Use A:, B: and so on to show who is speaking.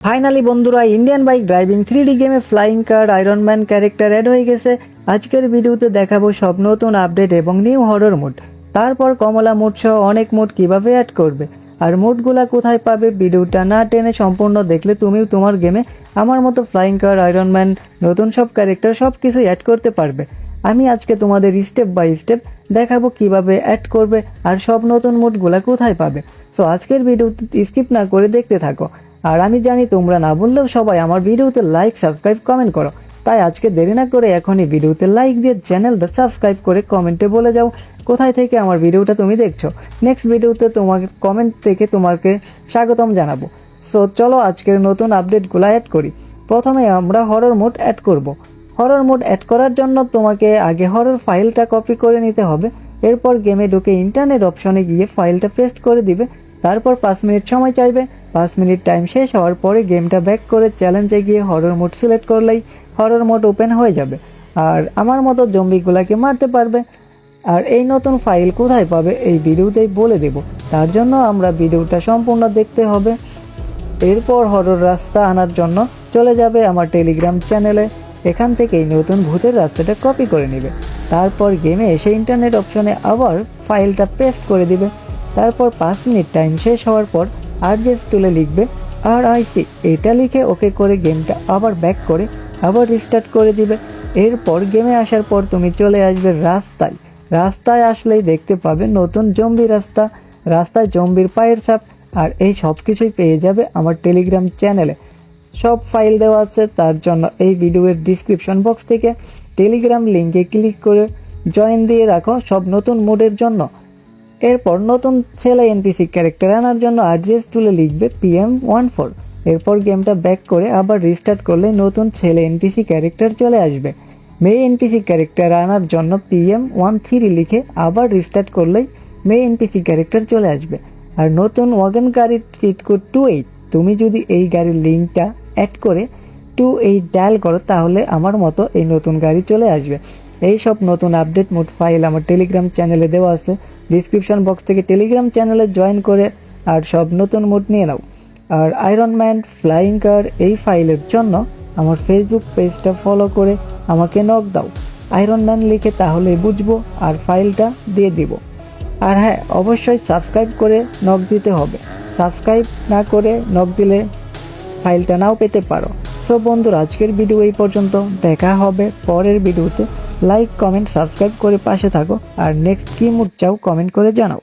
A: Finally বন্ধুরা Indian bike driving three D গেমে flying car iron man character add হয়ে গেছে। আজকের ভিডিওতে দেখাবো সব নতুন আপডেট এবং নিউ হরর মোড তারপর কমলা মোড সহ অনেক মোড কীভাবে অ্যাড করবে? আর মোডগুলা কোথায় পাবে ভিডিওটা না টেনে সম্পূর্ণ দেখলে তুমিও তোমার গেমে আমার মতো ফ্লাইং কার আয়রন ম্যান নতুন সব ক্যারেক্টার সব কিছু অ্যাড করতে পারবে। আমি আজকে তোমাদের স্টেপ বাই স্টেপ দেখাবো কীভাবে অ্যাড করবে আর সব নতুন মোডগুলা কোথায় পাবে। সো আজকের ভিডিও স্কিপ না করে দেখতে থাকো। আর আমি জানি তোমরা না বললেও সবাই আমার ভিডিওতে লাইক সাবস্ক্রাইব কমেন্ট করো। তাই আজকে দেরি না করে এখনই ভিডিওতে লাইক দিয়ে চ্যানেলটা সাবস্ক্রাইব করে কমেন্টে বলে যাও, কোথায় থেকে আমার ভিডিওটা তুমি দেখছ। নেক্সট ভিডিওতে তোমাকে কমেন্ট থেকে তোমাকে স্বাগতম জানাব। সো চলো আজকের নতুন আপডেটগুলো অ্যাড করি। প্রথমে আমরা হরর মোড অ্যাড করব। হরর মোড অ্যাড করার জন্য তোমাকে আগে হরর ফাইলটা কপি করে নিতে হবে। এরপর গেমে ঢুকে ইন্টারনেট অপশনে গিয়ে ফাইলটা পেস্ট করে দিবে। তারপর পাঁচ মিনিট সময় চাইবে। পাঁচ মিনিট টাইম শেষ হওয়ার পরে গেমটা ব্যাক করে চ্যালেঞ্জে গিয়ে হরর মোড সিলেক্ট করলেই হরর মোড ওপেন হয়ে যাবে। আর আমার মতো জম্বিগুলাকে মারতে পারবে। আর এই নতুন ফাইল কোথায় পাবে এই ভিডিওতেই বলে দেব। তার জন্য আমরা ভিডিওটা সম্পূর্ণ দেখতে হবে। এরপর হরর রাস্তা আনার জন্য চলে যাবে আমার টেলিগ্রাম চ্যানেলে এখান থেকেই নতুন ভূতের রাস্তাটা কপি করে নেবে। তারপর গেমে এসে ইন্টারনেট অপশনে আবার ফাইলটা পেস্ট করে দিবে। তারপর পাঁচ মিনিট টাইম শেষ হওয়ার পর আরজেস তুলে লিখবে আর আইসি এটা লিখে ওকে করে গেমটা আবার ব্যাক করে আবার রিস্টার্ট করে দিবে। এরপর গেমে আসার পর তুমি চলে আসবে রাস্তায়। রাস্তায় আসলেই দেখতে পাবে নতুন জম্বি রাস্তা। রাস্তায় জম্বির পায়ের ছাপ। আর এই সব কিছুই পেয়ে যাবে আমার টেলিগ্রাম চ্যানেলে সব ফাইল দেওয়া আছে, তার জন্য এই ভিডিওর ডিসক্রিপশন বক্স থেকে টেলিগ্রাম লিঙ্কে ক্লিক করে জয়েন দিয়ে রাখো সব নতুন মোডের জন্য। এরপর নতুন ছেলে এনপিসি ক্যারেক্টার আনার জন্য আরজিএস টুলে লিখবে পিএম ওয়ান ফোর এরপর গেমটা ব্যাক করে আবার রিস্টার্ট করলে নতুন ছেলে এনপিসি ক্যারেক্টার চলে আসবে। মেয়ে এনপিসি ক্যারেক্টার আনার জন্য পিএম ওয়ান থ্রি লিখে আবার রিস্টার্ট করলেই মেয়ে এনপিসি ক্যারেক্টার চলে আসবে। আর নতুন ওয়াগন গাড়ির চিট কোড টু এইট তুমি যদি এই গাড়ির লিঙ্কটা অ্যাড করে টু এইট ডায়াল করো, তাহলে আমার মতো এই নতুন গাড়ি চলে আসবে। এই সব নতুন আপডেট মোড ফাইল আমার টেলিগ্রাম চ্যানেলে দেওয়া আছে। ডিসক্রিপশন বক্স থেকে টেলিগ্রাম চ্যানেলে জয়েন করে আর সব নতুন মোড নিয়ে নাও। আর আয়রন ম্যান ফ্লাইং কার এই ফাইলের জন্য আমার ফেসবুক পেজটা ফলো করে আমাকে নক দাও। আয়রন ম্যান লিখে তাহলে বুঝব আর ফাইলটা দিয়ে দিব। আর হ্যাঁ অবশ্যই সাবস্ক্রাইব করে নক দিতে হবে। সাবস্ক্রাইব না করে নক দিলে ফাইলটা নাও পেতে পারো। সো বন্ধুরা, আজকের ভিডিও এই পর্যন্ত। দেখা হবে পরের ভিডিওতে লাইক কমেন্ট সাবস্ক্রাইব করে পাশে থাকো। আর নেক্সট কি মুড চাও কমেন্ট করে জানাও।